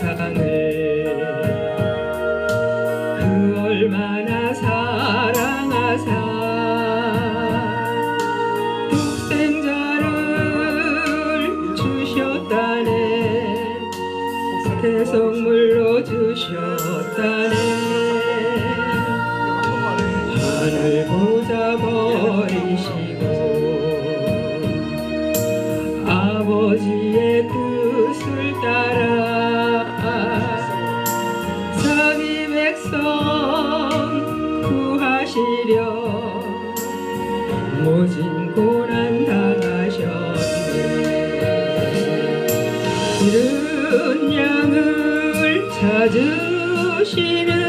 사랑해. 그 얼마나 사랑하사. 독생자를 주셨다네. 대선물로 주셨다네. 하늘 보자 버리시고 아버지의 모진 고난 당하셨네. 이른 양을 찾으시는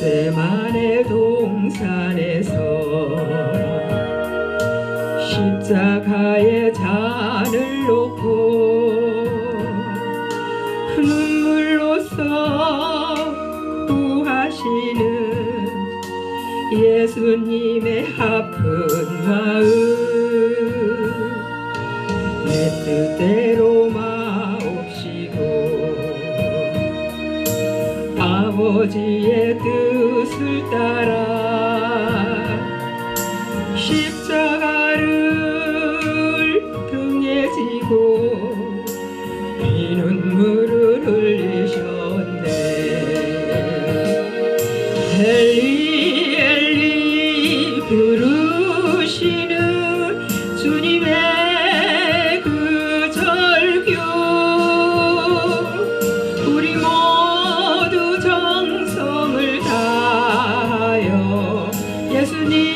겟세만의 동산에서 십자가의 잔을 놓고 눈물로써 구하시는 예수님의 아픈 마음 아버지의 뜻을 따라 ですね。